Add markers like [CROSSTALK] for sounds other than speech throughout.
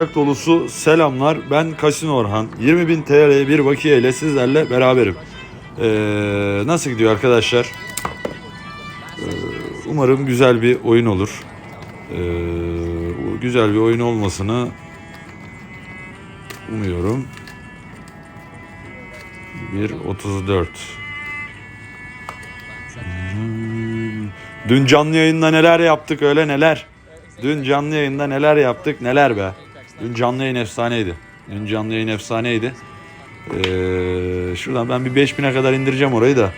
Kucak dolusu selamlar. Ben Kasin Orhan. 20.000 TL bir bakiye ile sizlerle beraberim. Ee, nasıl gidiyor arkadaşlar? Ee, umarım güzel bir oyun olur. Ee, güzel bir oyun olmasını umuyorum. 1.34 Hmm. Dün canlı yayında neler yaptık öyle neler. Dün canlı yayında neler yaptık neler be. Dün canlı yayın efsaneydi. Dün canlı yayın efsaneydi. Ee, şuradan ben bir 5000'e kadar indireceğim orayı da.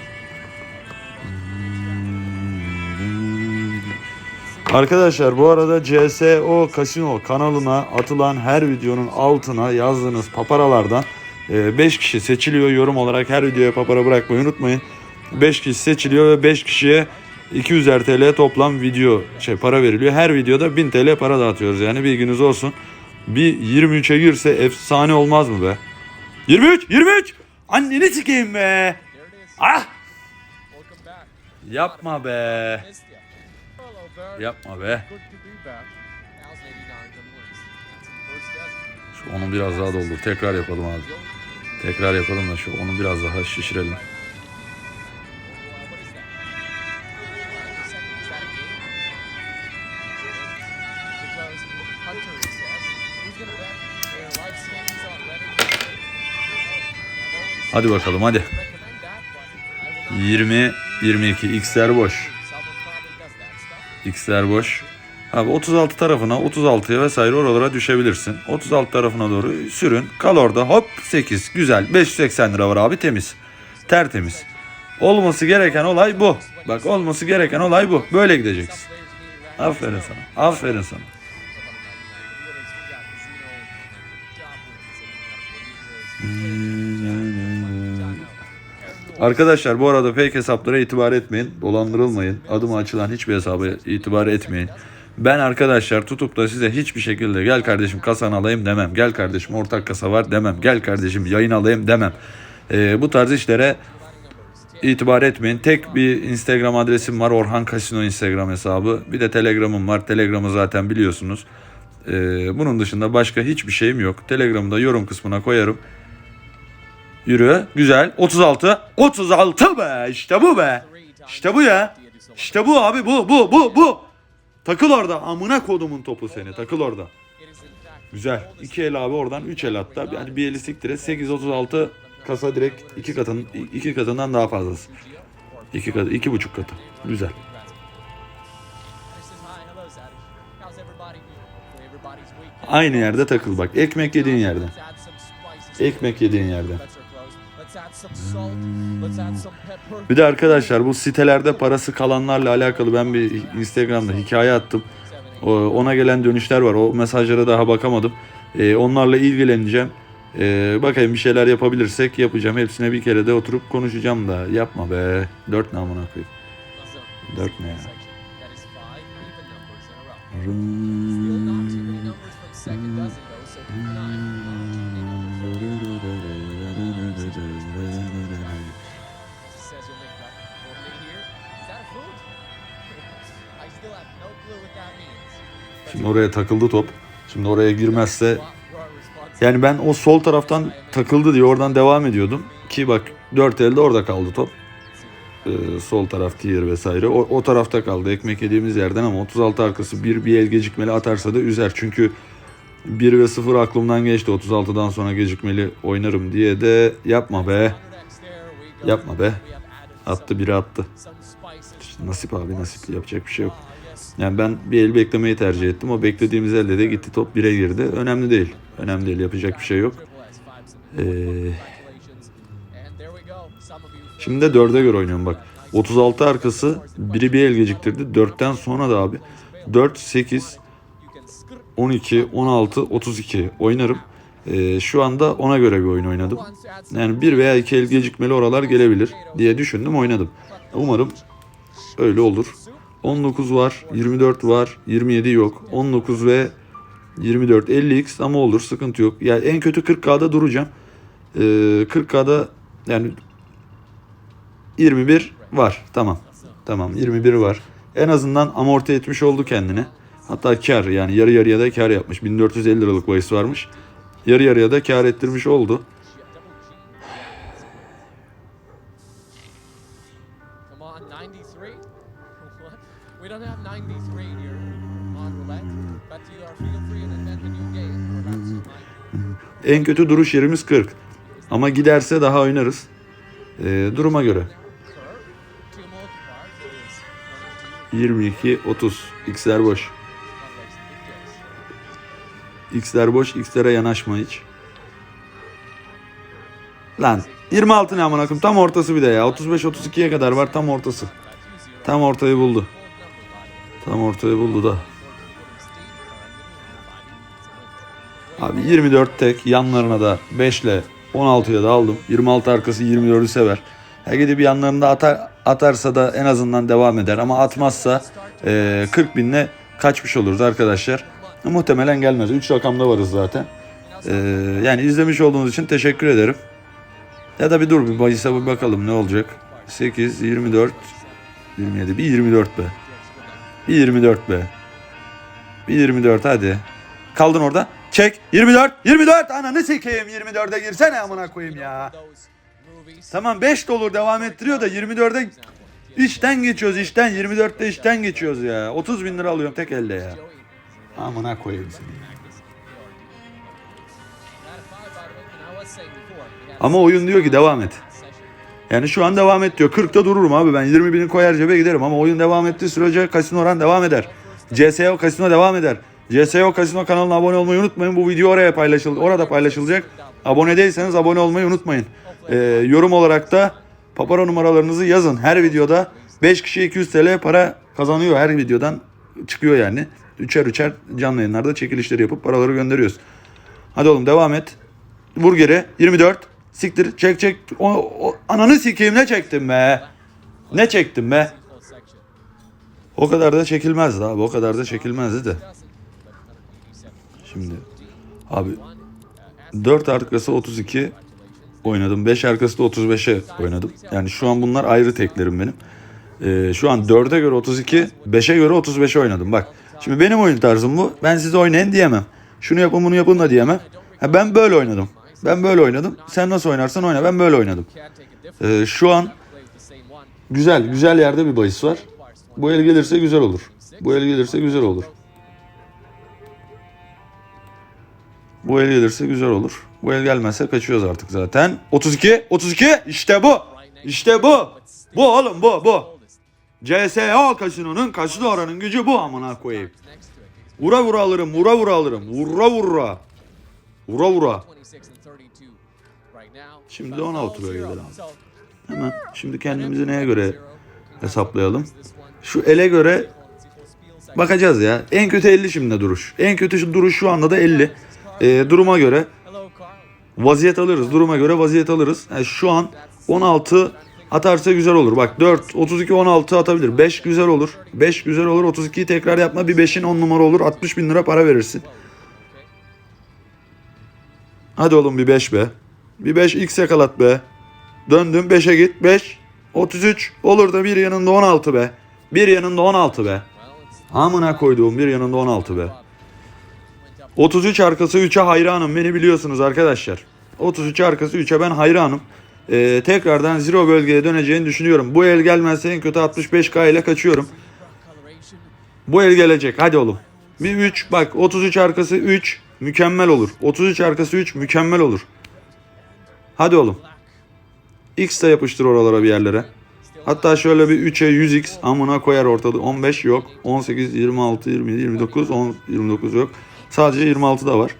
Arkadaşlar bu arada CSO Casino kanalına atılan her videonun altına yazdığınız paparalardan 5 kişi seçiliyor. Yorum olarak her videoya papara bırakmayı unutmayın. 5 kişi seçiliyor ve 5 kişiye 200'er TL toplam video şey para veriliyor. Her videoda 1000 TL para dağıtıyoruz yani bilginiz olsun. Bir 23'e girse efsane olmaz mı be? 23 23 Anneni sikeyim be. Ah yapma be. Yapma be. Şu onu biraz daha doldur. Tekrar yapalım abi. Tekrar yapalım da şu onu biraz daha şişirelim. Hadi bakalım hadi. 20 22 x'ler boş. X'ler boş. Abi 36 tarafına 36'ya vesaire oralara düşebilirsin. 36 tarafına doğru sürün. Kal orada hop 8 güzel 580 lira var abi temiz. Tertemiz. Olması gereken olay bu. Bak olması gereken olay bu. Böyle gideceksin. Aferin sana. Aferin sana. Arkadaşlar bu arada fake hesaplara itibar etmeyin. Dolandırılmayın. Adıma açılan hiçbir hesaba itibar etmeyin. Ben arkadaşlar tutup da size hiçbir şekilde gel kardeşim kasan alayım demem. Gel kardeşim ortak kasa var demem. Gel kardeşim yayın alayım demem. Ee, bu tarz işlere itibar etmeyin. Tek bir Instagram adresim var. Orhan Kasino Instagram hesabı. Bir de Telegram'ım var. Telegram'ı zaten biliyorsunuz. Ee, bunun dışında başka hiçbir şeyim yok. Telegram'ı da yorum kısmına koyarım. Yürü. Güzel. 36. 36 be. İşte bu be. İşte bu ya. İşte bu abi bu bu bu bu. Takıl orada. Amına kodumun topu seni. Takıl orada. Güzel. 2 el abi oradan 3 el hatta. Yani bir eli siktir et. 8 36 kasa direkt iki katın iki katından daha fazlası. İki katı, iki buçuk katı. Güzel. Aynı yerde takıl bak. Ekmek yediğin yerden. Ekmek yediğin yerden. Bir de arkadaşlar bu sitelerde parası kalanlarla alakalı ben bir Instagram'da hikaye attım. Ona gelen dönüşler var. O mesajlara daha bakamadım. Ee, onlarla ilgileneceğim. Ee, bakayım bir şeyler yapabilirsek yapacağım. Hepsine bir kere de oturup konuşacağım da. Yapma be. Dört ne amına koyayım. Dört ne ya? Şimdi oraya takıldı top. Şimdi oraya girmezse yani ben o sol taraftan takıldı diye oradan devam ediyordum. Ki bak dört elde orada kaldı top. Ee, sol taraf tier vesaire. O, o tarafta kaldı ekmek yediğimiz yerden ama 36 arkası bir bir el gecikmeli atarsa da üzer. Çünkü 1 ve 0 aklımdan geçti. 36'dan sonra gecikmeli oynarım diye de yapma be. Yapma be. Attı biri attı. Nasip abi nasip yapacak bir şey yok. Yani ben bir el beklemeyi tercih ettim. O beklediğimiz elde de gitti top 1'e girdi. Önemli değil. Önemli değil yapacak bir şey yok. Ee, şimdi de 4'e göre oynuyorum bak. 36 arkası biri bir el geciktirdi. 4'ten sonra da abi 4, 8, 12, 16, 32 oynarım. Ee, şu anda ona göre bir oyun oynadım. Yani bir veya iki el gecikmeli oralar gelebilir diye düşündüm oynadım. Umarım öyle olur. 19 var, 24 var, 27 yok. 19 ve 24 50x ama olur sıkıntı yok. Yani en kötü 40k'da duracağım. Ee, 40k'da yani 21 var. Tamam. Tamam 21 var. En azından amorti etmiş oldu kendini. Hatta kar yani yarı yarıya da kar yapmış. 1450 liralık bahis varmış. Yarı yarıya da kar ettirmiş oldu. We don't have 93 here on roulette, but you are feel free to invent a new game. Perhaps you might. En kötü duruş yerimiz 40. Ama giderse daha oynarız. Ee, duruma göre. Sir, two multipliers, it is 22. 22, 30. X'ler boş. X'ler boş. X'lere yanaşma hiç. Lan 26 ne amına? Tam ortası bir de ya. 35-32'ye kadar var tam ortası. Tam ortayı buldu. Tam ortayı buldu da. Abi 24 tek yanlarına da 5 ile 16'ya da aldım. 26 arkası 24'ü sever. Her gidip yanlarında atar, atarsa da en azından devam eder. Ama atmazsa e, 40 binle kaçmış oluruz arkadaşlar. Muhtemelen gelmez. 3 rakamda varız zaten. E, yani izlemiş olduğunuz için teşekkür ederim. Ya da bir dur bir bahise bakalım ne olacak. 8, 24, 27. Bir 24 be. Bir 24 be. Bir 24 hadi. Kaldın orada. Çek. 24. 24. Ananı sikeyim. 24'e girsene amına koyayım ya. Tamam 5 de olur devam ettiriyor da 24'e işten geçiyoruz işten. 24'te işten geçiyoruz ya. 30 bin lira alıyorum tek elde ya. Amına koyayım seni. Ama oyun diyor ki devam et. Yani şu an devam et diyor. 40'ta dururum abi ben 20 bini koyar cebe giderim ama oyun devam ettiği sürece kasino oran devam eder. CSO kasino devam eder. CSO kasino kanalına abone olmayı unutmayın. Bu video oraya paylaşıldı. Orada paylaşılacak. Abone değilseniz abone olmayı unutmayın. Ee, yorum olarak da papara numaralarınızı yazın. Her videoda 5 kişi 200 TL para kazanıyor her videodan çıkıyor yani. Üçer üçer canlı yayınlarda çekilişleri yapıp paraları gönderiyoruz. Hadi oğlum devam et. Vur geri. 24. Siktir. Çek çek. O, o- ananı sikeyim ne çektim be. Ne çektim be. O kadar da çekilmezdi abi. O kadar da çekilmezdi de. Doesn't, but it's not a PG7. Şimdi abi One, uh, as 4 arkası 32 oynadım. 5 arkası da 35'e oynadım. Yani şu an bunlar ayrı teklerim benim. Ee, şu an 4'e göre 32, 5'e göre 35'e oynadım. Bak şimdi benim oyun tarzım bu. Ben size oynayın diyemem. Şunu yapın bunu yapın da diyemem. Ha, ben böyle oynadım. Ben böyle oynadım. Sen nasıl oynarsan oyna. Ben böyle oynadım. Ee, şu an güzel güzel yerde bir bahis var. Bu el gelirse güzel olur. Bu el gelirse güzel olur. Bu el gelirse güzel olur. Bu el gelmezse kaçıyoruz artık zaten. 32, 32 işte bu. İşte bu. Bu oğlum bu bu. CSO kasinonun kasino oranın gücü bu amına koyayım. Vura vura alırım, vura vura alırım. Vura vura. Vura vura. 26 and 32 right now. Şimdi But 16 all böyle zero. gidelim. So, Hemen şimdi kendimizi neye göre hesaplayalım? Şu ele göre bakacağız ya. En kötü 50 şimdi duruş. En kötü şu duruş şu anda da 50. Ee, duruma göre vaziyet alırız. Duruma göre vaziyet alırız. Yani şu an 16 atarsa güzel olur. Bak 4, 32, 16 atabilir. 5 güzel olur. 5 güzel olur. 32'yi tekrar yapma. Bir 5'in 10 numara olur. 60 bin lira para verirsin. Hadi oğlum bir 5 be. Bir 5 x yakalat be. Döndüm 5'e git. 5, 33 olur da bir yanında 16 be. Bir yanında 16 be. Amına koyduğum bir yanında 16 be. went up 33 arkası 3'e hayranım. Beni biliyorsunuz arkadaşlar. 33 arkası 3'e ben hayranım. Ee, tekrardan zero bölgeye döneceğini düşünüyorum. Bu el gelmezse en kötü 65k ile kaçıyorum. Bu el gelecek. Hadi oğlum. Bir 3 bak 33 arkası 3 mükemmel olur. 33 arkası 3 mükemmel olur. Hadi oğlum. X de yapıştır oralara bir yerlere. Hatta şöyle bir 3'e 100x amına koyar ortada. 15 yok. 18, 26, 27, 29, 10, 29 yok. Sadece 26 da var.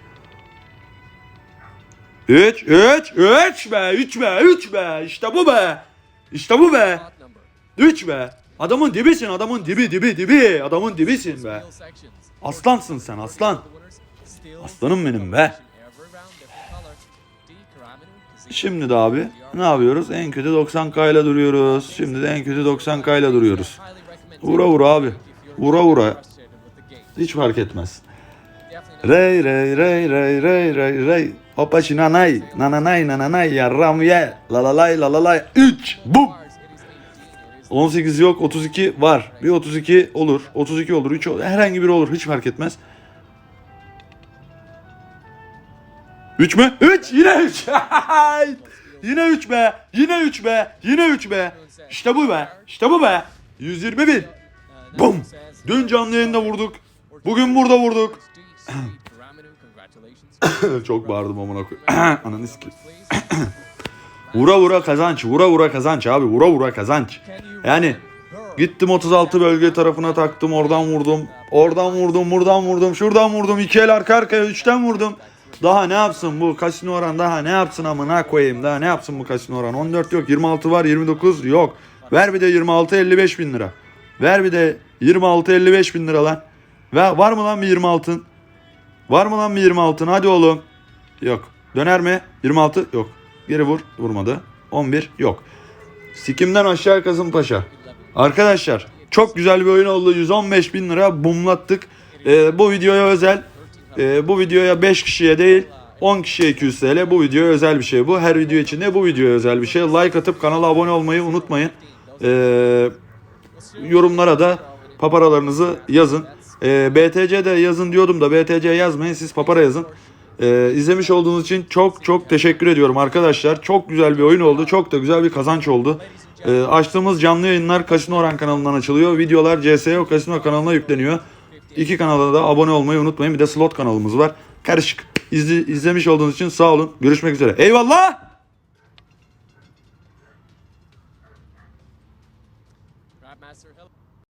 3, 3, 3 be, 3 be, 3 be. İşte bu be. İşte bu be. Spot number. 3 be. Adamın dibisin, adamın dibi, dibi, dibi. Adamın dibisin be. Aslansın sen, aslan. Aslanım benim be. Şimdi de abi ne yapıyoruz? En kötü 90k ile duruyoruz. Şimdi de en kötü 90k ile duruyoruz. Vura vura abi. Vura vura. Hiç fark etmez. Rey rey rey rey rey rey rey. Hoppa şinanay. Nananay nananay yarram ye. La la lay la la lay. 3. Bum. Mars, it is 18, it is 18 yok 32 var. Bir 32 olur. 32 olur. 3 olur. Herhangi biri olur. Hiç fark etmez. 3 mü? 3 yine 3. [LAUGHS] yine 3 be. Yine 3 be. Yine 3 be. İşte bu be. İşte bu be. 120 bin. Bum. Dün canlı yayında vurduk. Bugün burada vurduk. [COUGHS] Çok bağırdım amına koyayım. [COUGHS] Ananı sikeyim. [COUGHS] Vura vura kazanç. Vura vura kazanç abi. Vura vura kazanç. Yani gittim 36 bölge tarafına taktım. Oradan vurdum. Oradan vurdum. Buradan vurdum. Şuradan vurdum. iki el arka arkaya. Üçten vurdum. Daha ne yapsın bu kasino oran? Daha ne yapsın amına koyayım? Daha ne yapsın bu kasino oran? 14 yok 26 var 29 yok. Ver bir de 26 55 bin lira. Ver bir de 26 55 bin lira lan. Ve var mı lan bir 26'ın var mı lan bir 26'ın hadi oğlum. Yok. Döner mi? 26 yok. Geri vur. Vurmadı. 11 yok. Sikimden aşağı Kasımpaşa. Arkadaşlar çok güzel bir oyun oldu. 115 bin lira bumlattık. Ee, bu videoya özel. Ee, bu videoya 5 kişiye değil 10 kişiye 200 TL. Bu videoya özel bir şey bu. Her video içinde bu videoya özel bir şey. Like atıp kanala abone olmayı unutmayın. Ee, yorumlara da paparalarınızı yazın. Ee, BTC de yazın diyordum da BTC yazmayın siz papara yazın. Ee, izlemiş olduğunuz için çok çok teşekkür ediyorum arkadaşlar. Çok güzel bir oyun oldu. Çok da güzel bir kazanç oldu. Ee, açtığımız canlı yayınlar Casino Oran kanalından açılıyor. Videolar CSO Casino kanalına yükleniyor. İki kanala da abone olmayı unutmayın. Bir de slot kanalımız var. Karışık. İzli, izlemiş olduğunuz için sağ olun. Görüşmek üzere. Eyvallah.